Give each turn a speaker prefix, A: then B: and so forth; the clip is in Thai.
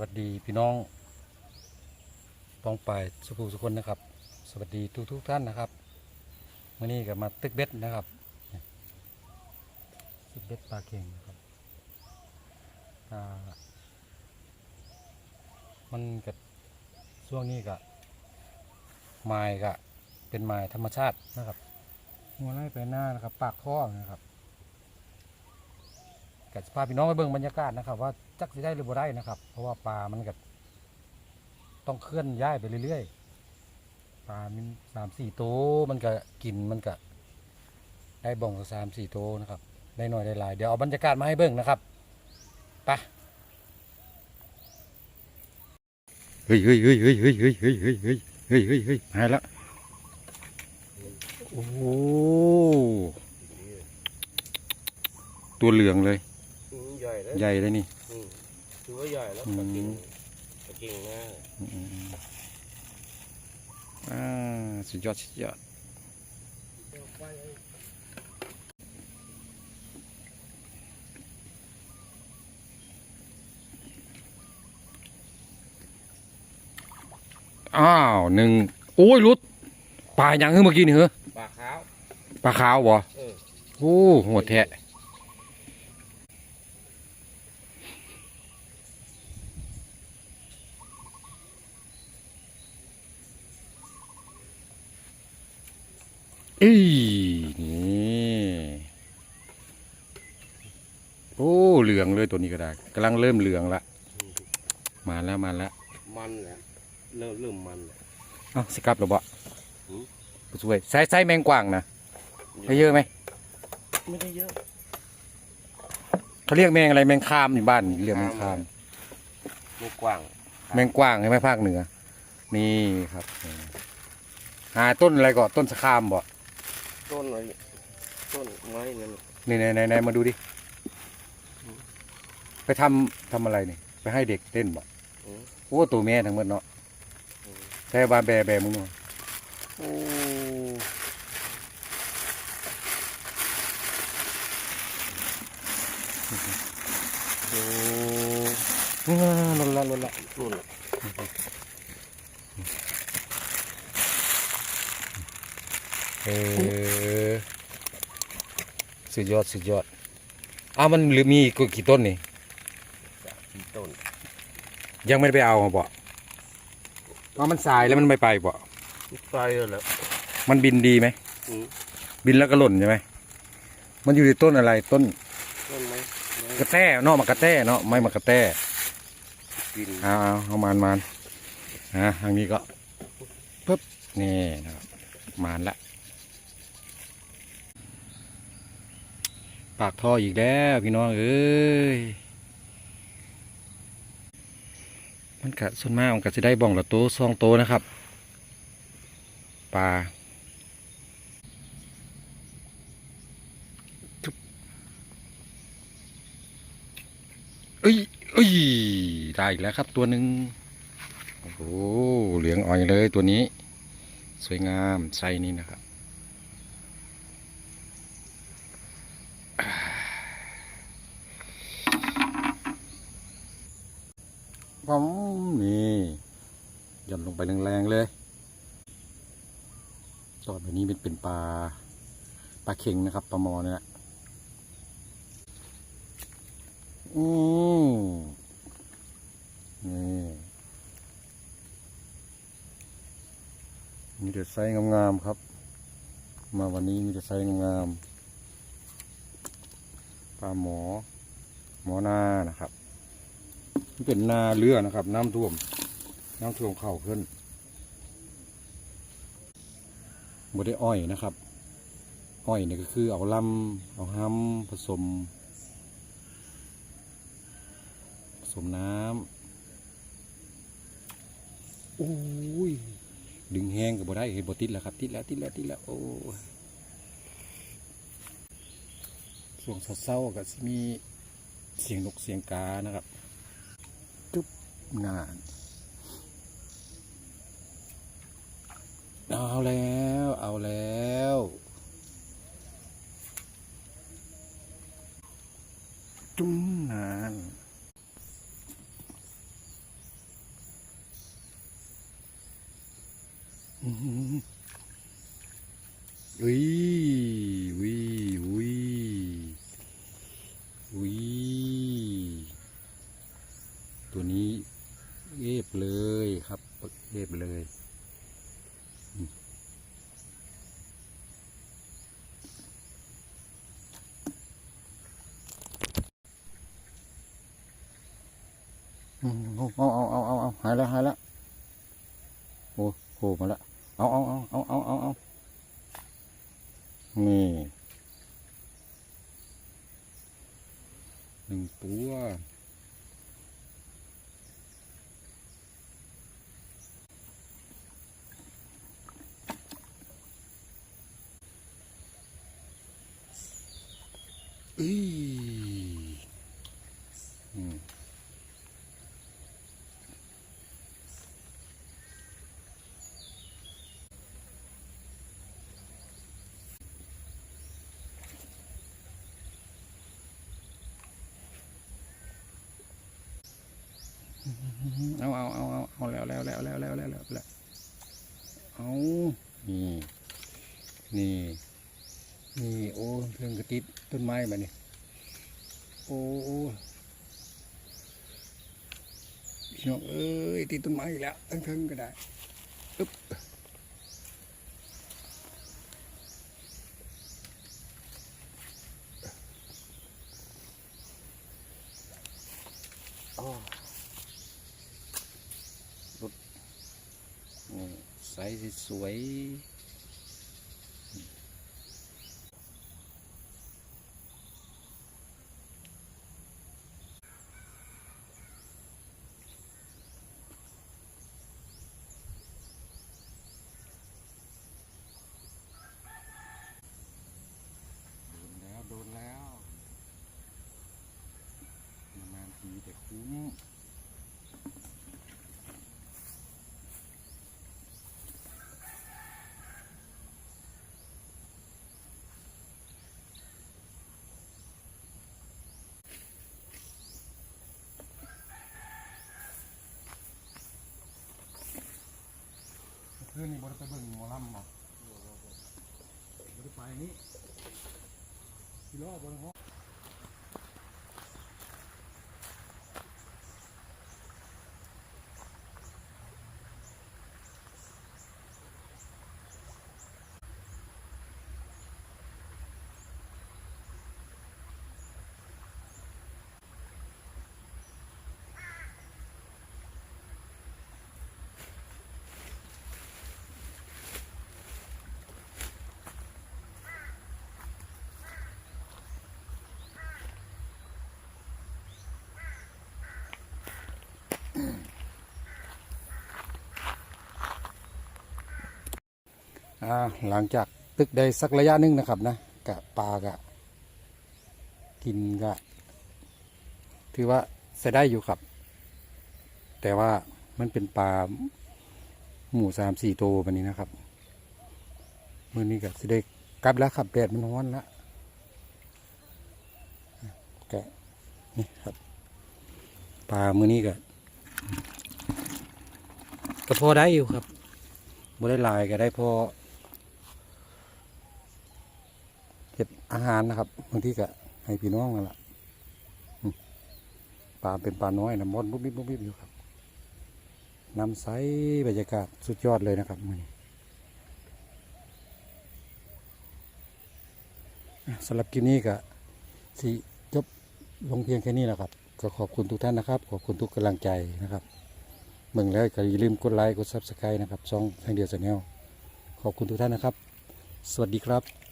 A: วัสดีพี่น้องปองไปายสุภูสุคนนะครับ สวัสดีทุกทุกท่านนะครับวันนี้ก็มาตึกเบ็ดนะครับตึกเบ็ดปลาเค็งนะครับมันกับช่วงนี้ก็ไม้ก็เป็นไม้ธรรมชาตินะครับหัวไล่ไปหน้านะครับ ปากท่อนะครับ กับพาพี่น้องไปเบิ่งบรรยากาศนะครับ ว่าจักสิได้หรือบ่ได้นะครับ เพราะว่าปลามันก็ต้องเคลื่อนย้ายไปเรื่อยๆปลามันสามสี่ตัวมันก็กินมันก็ได้บ่องสามสี่ตัวนะครับ ได้หน่อยได้หลายเดี๋ยวเอาบรรยากาศมาให้เบิ่งนะครับไปเฮ้ยเฮ้ยเฮ้ยเฮ้ยเฮ้ยเฮ้ยเฮ้ยเฮ้ยเฮ้ยเฮ้ยเฮ้ยเฮ้ยหายละโอ้ตัวเหลืองเลย
B: ใหญ่แล้ว
A: ใหญ่เลยนี่
B: อืมถือว่าใหญ่แล้ว
A: อืม
B: ปลากิ่งปลากิ่งนะ
A: อืมอืมอืมอ่าสุดยอดสุดยอดอ้าวหนึ่งโอ้ยรุดปลาอย่างเฮ้ยเมื่อกี้นี่เหรอ
B: ปลาขาว
A: ปลาขาวบ่
B: เออ
A: โอ้โหดแทะ อีนี่โอ้เหลืองเลยตัวนี้ก็ได้กำลังเริ่มเหลืองละมาแล้วมาแล้ว
B: มันแหละเริ่มเริ่มมันแหละ
A: เอ้าสิกลับหรือบ่
B: หืม
A: ผู้ช่วยใช้ใช้แมงกวางนะให้เยอะไหม
B: ไม่ได้เยอะ
A: เขาเรียกแมงอะไรแมงคามในบ้านเรียกแมงคาม
B: ไม่กว้าง
A: แมงกว้างใช่ไหมภาคเหนือ นี่ครับหาต้นอะไรก่อนต้นสะคามบ่
B: ต้นอะไรต้นไม้นั่น
A: นี่ไหนไหนไหนมาดูดิ ไปทำทำอะไรนี่ไปให้เด็กเต้นบ่
B: อืม
A: โอ้ตัวแม่ทั้งหมดเนาะ
B: อืม
A: ใช่บาแบแบมึงเนาะโอ้โอ้งาลนละลนละ
B: รุ่นละ
A: เออสุดยอดสุดยอดอ้าวมันเหลือมีอีกกี่ต้นนี่
B: สามสี่ต้น
A: ยังไม่ได้ไปเอาบ่อ้าวมันสายแล้วมันไม่ไปบ่
B: ไปแล้วแหละ
A: มันบินดีไหม
B: อืม
A: บินแล้วก็หล่นใช่ไหมมันอยู่ในต้นอะไรต้น
B: ต้นไม้ไม้
A: กระแต้เนาะมากระแต้เนาะไม่มากระแต้
B: กิน
A: เอาเอาเอามานมานอะทางนี้ก็ปึ๊บนี่นะครับมานละ ปากท่ออีกแล้วพี่น้องเอ้ยมันกะส่วนมากมันกะจะได้บ่องละโตซองโตนะครับปลาเอ้ยเอ้ยได้อีกแล้วครับตัวหนึ่งโอ้โหเหลืองอ่อยเลยตัวนี้ สวยงามไซส์นี้นะครับ ผมนี่ย่อนลงไปแรงๆเลยต่อไปนี้เป็นเป็นปลาปลาเค็งนะครับปลาหมอเนี่ยแหละอืมนี่มีแต่ไซส์งามๆครับ มาวันนี้มีแต่ไซส์งามๆปลาหมอ หมอหน้านะครับ เป็นนาเรือนะครับ น้ำท่วม น้ำท่วมเข่าขึ้นบได้อ้อยนะครับ อ้อยเนี่ยก็คือเอาลำเอาห้ำผสม ผสมน้ำโอ้ยดึงแห้งกับบได้เห็นบติดแล้วครับ ติดแล้วติดแล้วติดแล้วโอ้ยส่วงเศร้าๆก็มีเสียงนกเสียงกานะครับ นานเอาแล้ว เอาแล้ว จุ้งนานอืมอุ้ย เอาเอาเอาเอาเอาหายแล้วหายแล้วโอ้โหมาละเอาเอาเอาเอาเอาเอาเอานี่หนึ่งตัวอีอื เอาเอาเอาเอาเอาแล้วแล้วแล้วแล้วแล้วแล้วแล้วเอานี่นี่นี่โอ้เพิ่งกระติดต้นไม้มาเนี่ยโอ้โอ้พี่น้องเอ้ยติดต้นไม้แล้วทั้งๆก็ได้ปึ๊บ สวยโดนแล้วโดนแล้วนานทีแต่คุ้ม คืนนี่บริไปเบิ่งหมอลำบ่บริไปนี่กิโลบริห้อง อ่าหลังจากตึกได้สักระยะหนึงนะครับนะกะปลากะกินกะถือว่าใช้ได้อยู่ครับ แต่ว่ามันเป็นปลาหมูสามสี่ตัวแบบนี้นะครับมื่อนี้ก็สิได้กลับแล้วครับแดดมันร้อนล้วแกะนี่ครับปลามือนี้ก็ก็พอได้อยู่ครับบ่ได้ลายก็ได้พอ เก็บอาหารนะครับบางทีก็ให้พี่น้องนั่นแหละปลาเป็นปลาน้อยนะมดบุบบิบบุบบิบอยู่ครับน้ำใสบรรยากาศสุดยอดเลยนะครับมือนี้สำหรับคลิปนี้ก็สิจบลงเพียงแค่นี้แหละครับ ก็ขอบคุณทุกท่านนะครับ ขอบคุณทุกกำลังใจนะครับเมืองแล้วก็อย่าลืมกดไลค์กดซับสไครต์นะครับช่องทางเดียวชาแนลขอบคุณทุกท่านนะครับ สวัสดีครับ